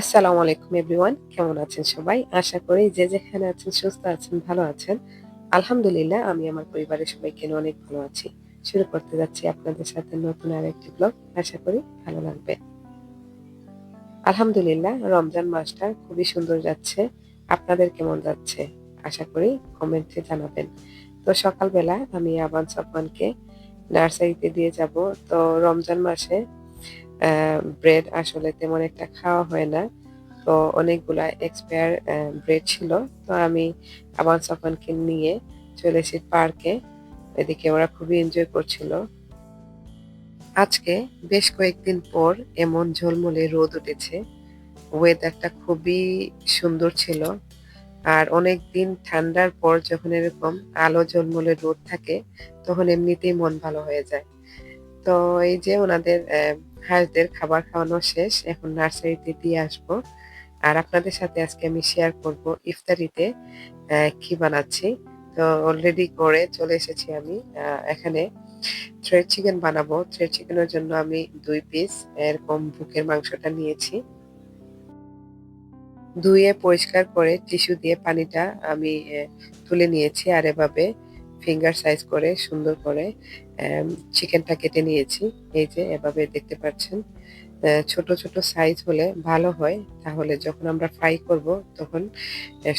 আসসালামু আলাইকুম, এভরিওয়ান। কেমন আছেন সবাই? আশা করি যে যেখানে আছেন, সুস্থ আছেন, ভালো আছেন। আলহামদুলিল্লাহ, আমি আমার পরিবারের সবাইকে অনেক ভালো আছি। শুরু করতে যাচ্ছি আপনাদের সাথে নতুন আর একটি ব্লগ। আশা করি ভালো লাগবে। আলহামদুলিল্লাহ, রমজান মাসটা খুবই সুন্দর যাচ্ছে। আপনাদের কেমন যাচ্ছে? আশা করি কমেন্টে জানাবেন। তো সকালবেলা আমি আবান সফমানকে নার্সারিতে দিয়ে যাব। তো রমজান মাসে ব্রেড আসলে তেমন একটা খাওয়া হয় না। তো অনেকগুলা এক্সপায়ার ব্রেড ছিল। তো আমি আবান সাফানকে নিয়ে চলে এসেছি পার্কে এদিকে ওরা খুবই এনজয় করছিল। আজকে বেশ কয়েকদিন পর এমন ঝলমলে রোদ উঠেছে। ওয়েদারটা খুবই সুন্দর ছিল। আর অনেক দিন ঠান্ডার পর যখন এরকম আলো ঝলমলে রোদ থাকে, তখন এমনিতেই মন ভালো হয়ে যায়। তো এই যে ওনাদের হাঁসদের খাবার খাওয়ানো শেষ, এখন নার্সারিতে দিয়ে আসব। আর আপনাদের সাথে আজকে আমি শেয়ার করব ইফতারিতে কি বানাচ্ছি। তো অলরেডি করে চলে এসেছি আমি এখানে থ্রেড চিকেন বানাবো। থ্রেড চিকেনের জন্য আমি দুই পিস এরকম বুকের মাংসটা নিয়েছি। ধুয়ে পরিষ্কার করে টিস্যু দিয়ে পানিটা আমি তুলে নিয়েছি আর এভাবে ফিঙ্গার সাইজ করে, সুন্দর করে চিকেনটা কেটে নিয়েছি। এই যে, এভাবে দেখতে পাচ্ছেন। ছোট ছোট সাইজ হলে ভালো হয়। তাহলে যখন আমরা ফ্রাই করব, তখন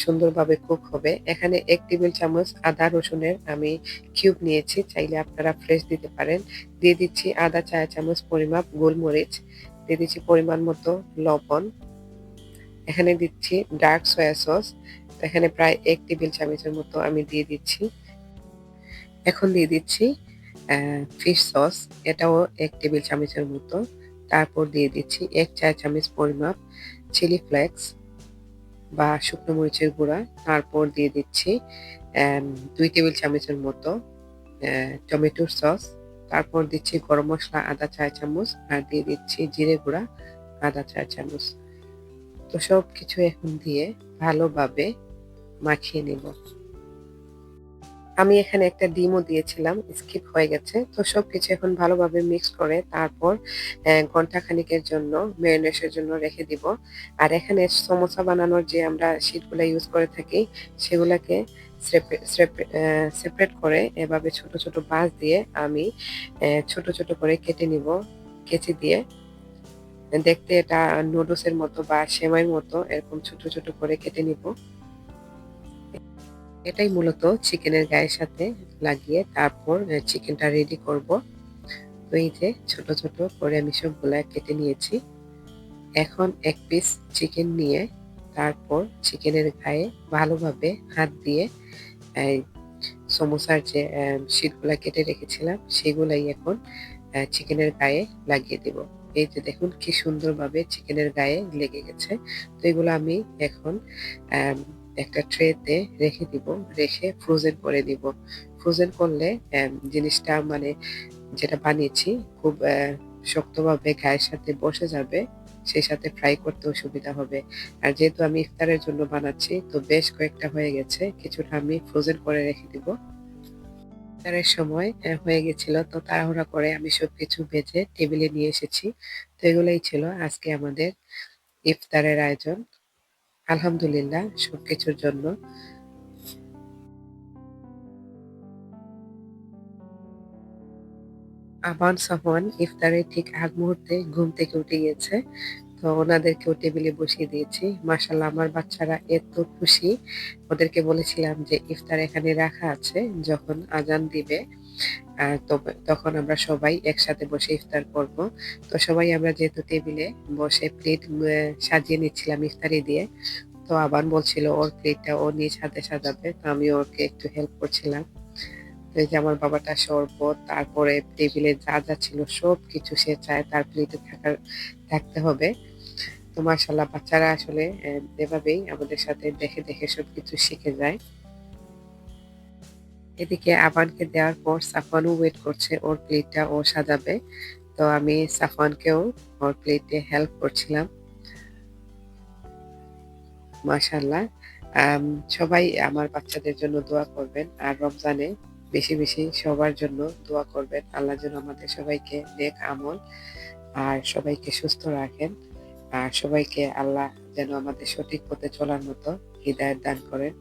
সুন্দরভাবে কুক হবে। এখানে এক টেবিল চামচ আদা রসুনের আমি কিউব নিয়েছি। চাইলে আপনারা ফ্রেশ দিতে পারেন। দিয়ে দিচ্ছি আদা চা চামচ পরিমাপ গোলমরিচ। দিয়ে দিচ্ছি পরিমাণ মতো লবণ। এখানে দিচ্ছি ডার্ক সয়া সস এখানে প্রায় এক টেবিল চামচের মতো আমি দিয়ে দিচ্ছি। এখন দিয়ে দিচ্ছি ফিশ সস এটাও এক টেবিল চামচের মতো। তারপর দিয়ে দিচ্ছি এক চা চামচ পরিমাপ চিলি ফ্লেক্স বা শুকনো মরিচের গুঁড়া। তারপর দিয়ে দিচ্ছি দুই টেবিল চামচের মতো টমেটোর সস তারপর দিচ্ছি গরম মশলা আদা চা চামচ আর দিয়ে দিচ্ছি জিরে গুঁড়া আদা চা চামচ। তো সব কিছু এখন দিয়ে ভালোভাবে মাখিয়ে নেব। আমি এখানে একটা ডিমও দিয়েছিলাম স্কিপ হয়ে গেছে। তো সবকিছু এখন ভালোভাবে মিক্স করে তারপর ঘণ্টা খানিকের জন্য ম্যারিনেশনের জন্য রেখে দিব। আর এখানে সমোসা বানানোর যে আমরা শীটগুলো ইউজ করে থাকি, সেগুলাকে সেপারেট করে এভাবে ছোট ছোট বাঁশ দিয়ে আমি ছোট ছোট করে কেটে নিব। কেচি দিয়ে। দেখতে এটা নুডলসের মতো বা সেমাইয়ের মতো এরকম ছোট ছোট করে কেটে নিব। এটাই মূলত চিকেনের গায়ের সাথে লাগিয়ে তারপর চিকেনটা রেডি করব। তো এই যে ছোট ছোট করে আমি সবগুলা কেটে নিয়েছি। এখন এক পিস চিকেন নিয়ে তারপর চিকেনের গায়ে ভালোভাবে হাত দিয়ে সমোসার যে শীটগুলা কেটে রেখেছিলাম, সেগুলাই এখন চিকেনের গায়ে লাগিয়ে দেব। এই যে দেখুন কি সুন্দরভাবে চিকেনের গায়ে লেগে গেছে। তো এগুলো আমি এখন একটা ট্রেতে রেখে দিব, রেখে ফ্রোজেন করে দিব। ফ্রোজেন করলে জিনিসটা মানে যেটা বানিয়েছি, খুব শক্তভাবে গায়ের সাথে বসে যাবে, সেই সাথে ফ্রাই করতেও সুবিধা হবে। আর যেহেতু আমি ইফতারের জন্য বানাচ্ছি, তো বেশ কয়েকটা হয়ে গেছে, কিছুটা আমি ফ্রোজেন করে রেখে দিব। ইফতারের সময় হয়ে গেছিল, তো তাড়াহুড়া করে আমি সবকিছু ভেজে টেবিলে নিয়ে এসেছি। তো এগুলোই ছিল আজকে আমাদের ইফতারের আয়োজন। আলহামদুলিল্লাহ, সবকিছুর জন্য। আবান সাহওয়ান ইফতারের ঠিক আগ মুহূর্তে ঘুম থেকে উঠে গিয়েছে, তো ওনাদেরকেও টেবিলে বসিয়ে দিয়েছি। মাসাল্লাহ আমার বাচ্চারা এত খুশি। ওদেরকে বলেছিলাম যে, ইফতার এখানে রাখা আছে, যখন আজান দিবে। তখন আমরা সবাই একসাথে বসে ইফতার করব। তো সবাই আমরা যেহেতু টেবিলে বসে প্লেট সাজিয়ে নিচ্ছিলাম ইফতারি দিয়ে, তো আবার বলছিল ওর প্লেটটা ও নিজ হাতে সাজাবে, তো আমি ওকে একটু হেল্প করছিলাম। তো এই যে আমার বাবাটা শরবত, তারপরে টেবিলে যা যা ছিল সব কিছু সে চায়, তার প্লেটে থাকার, থাকতে হবে। তো মার্শাল্লাহ বাচ্চারা আসলে এভাবেই আমাদের সাথে দেখে দেখে সব কিছু শিখে যায়। এদিকে আবানকে দেওয়ার পর সাফানও ওয়েট করছে ওর প্লেটটা ও সাজাবে। তো আমি সাফানকেও ওর প্লেটে হেল্প করছিলাম। মাশাল্লাহ সবাই আমার বাচ্চাদের জন্য দোয়া করবেন আর রমজানে বেশি বেশি সবার জন্য দোয়া করবেন। আল্লাহ যেন আমাদের সবাইকে নেক আমল আর সবাইকে সুস্থ রাখেন আর সবাইকে আল্লাহ যেন আমাদের সঠিক পথে চলার মতো হৃদায়ত দান করেন।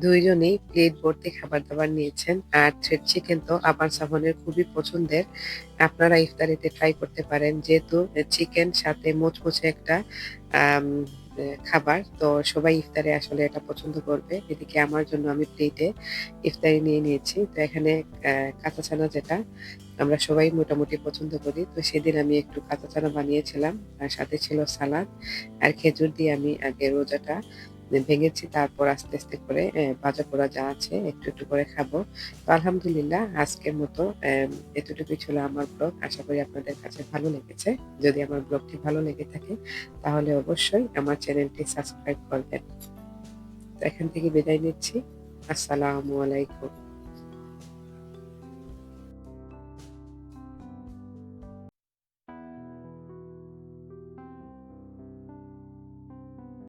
দুইজনেই প্লেট ভর্তি খাবার দাবার নিয়েছেন আর থ্রেড চিকেন তো আবার সামনের খুবই পছন্দের। আপনারা ইফতারিতে ট্রাই করতে পারেন, যেহেতু চিকেন সাথে মুচমুচে একটা খাবার। তো সবাই ইফতারে আসলে এটা পছন্দ করবে। এদিকে আমার জন্য আমি প্লেটে ইফতারি নিয়ে নিয়েছি। তো এখানে কাঁচা চানা যেটা আমরা সবাই মোটামুটি পছন্দ করি। তো সেদিন আমি একটু কাঁচা চানা বানিয়েছিলাম, আর সাথে ছিল সালাদ আর খেজুর দিয়ে আমি আগে রোজাটা ভেঙেছি, তারপর আস্তে আস্তে করে ভাজা পোড়া যা আছে একটু একটু করে খাব। তো আলহামদুলিল্লাহ, আজকের মতো এতটুকুই ছিল আমার ব্লগ। আশা করি আপনাদের কাছে ভালো লেগেছে। যদি আমার ব্লগটি ভালো লেগে থাকে, তাহলে অবশ্যই আমার চ্যানেলটি সাবস্ক্রাইব করবেন। এখান থেকে বিদায় নিচ্ছি। আসসালামু আলাইকুম।